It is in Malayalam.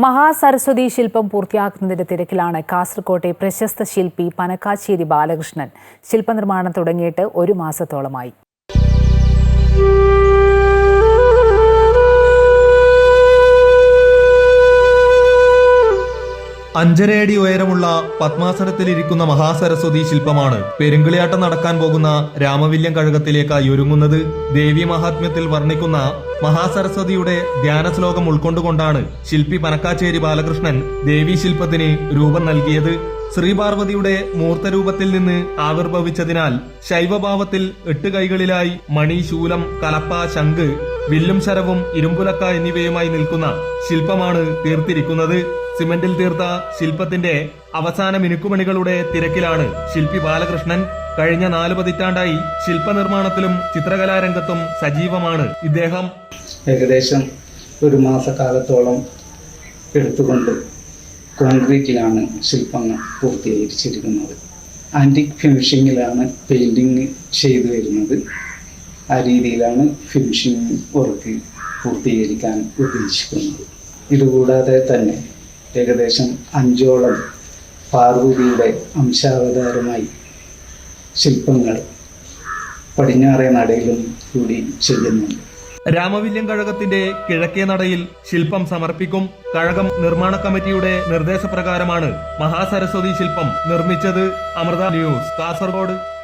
മഹാസരസ്വതി ശില്പം പൂർത്തിയാക്കുന്നതിന്റെ തിരക്കിലാണ് കാസർകോട്ടെ പ്രശസ്ത ശില്പി പനക്കാശ്ശേരി ബാലകൃഷ്ണൻ. ശില്പനിർമ്മാണം തുടങ്ങിയിട്ട് ഒരു മാസത്തോളമായി. അഞ്ചരയടി ഉയരമുള്ള പത്മാസനത്തിലിരിക്കുന്ന മഹാസരസ്വതി ശില്പമാണ് പെരുങ്കളിയാട്ടം നടക്കാൻ പോകുന്ന രാമവില്യം കഴകത്തിലേക്കായി ഒരുങ്ങുന്നത് ദേവി മഹാത്മ്യത്തിൽ വർണിക്കുന്ന മഹാസരസ്വതിയുടെ ധ്യാന ശ്ലോകം ഉൾക്കൊണ്ടുകൊണ്ടാണ് ശില്പി പനക്കാച്ചേരി ബാലകൃഷ്ണൻ ദേവീ ശില്പത്തിന് രൂപം നൽകിയത്. ശ്രീപാർവതിയുടെ മൂർത്തരൂപത്തിൽ നിന്ന് ആവിർഭവിച്ചതിനാൽ ശൈവഭാവത്തിൽ എട്ട് കൈകളിലായി മണി ശൂലം കലപ്പ ശംഖ് വില്ലും ശരവും ഇരുമ്പുലക്ക എന്നിവയുമായി നിൽക്കുന്ന ശില്പമാണ് തീർത്തിരിക്കുന്നത്. സിമന്റിൽ തീർത്ത ശില്പത്തിന്റെ അവസാന മിനുക്കുമണികളുടെ തിരക്കിലാണ് ശില്പി ബാലകൃഷ്ണൻ. കഴിഞ്ഞ നാല് പതിറ്റാണ്ടായി ശില്പനിർമ്മാണത്തിലും ചിത്രകലാരംഗത്തും സജീവമാണ് ഇദ്ദേഹം. ഏകദേശം ഒരു മാസക്കാലത്തോളം എടുത്തുകൊണ്ട് കോൺക്രീറ്റിലാണ് ശില്പങ്ങൾ പൂർത്തീകരിച്ചിരിക്കുന്നത്. ആന്റിക് ഫിനിഷിങ്ങിലാണ് പെയിന്റിങ് ചെയ്തു വരുന്നത്. ആ രീതിയിലാണ് ഫിനിഷിങ് വർക്ക് പൂർത്തീകരിക്കാൻ ഉദ്ദേശിക്കുന്നത്. ഇതുകൂടാതെ തന്നെ ഏകദേശം അഞ്ചോളം പാർവതിയുടെ അംശാവതാരമായി ശില്പങ്ങൾ പടിഞ്ഞാറേ നടയിലും കൂടി ചെയ്യുന്നുണ്ട്. രാമവില്യം കഴകത്തിന്റെ കിഴക്കേ നടയിൽ ശില്പം സമർപ്പിക്കും. കഴകം നിർമ്മാണ കമ്മിറ്റിയുടെ നിർദ്ദേശപ്രകാരമാണ് മഹാസരസ്വതി ശില്പം നിർമ്മിച്ചത്. അമൃത ന്യൂസ് കാസർഗോഡ്.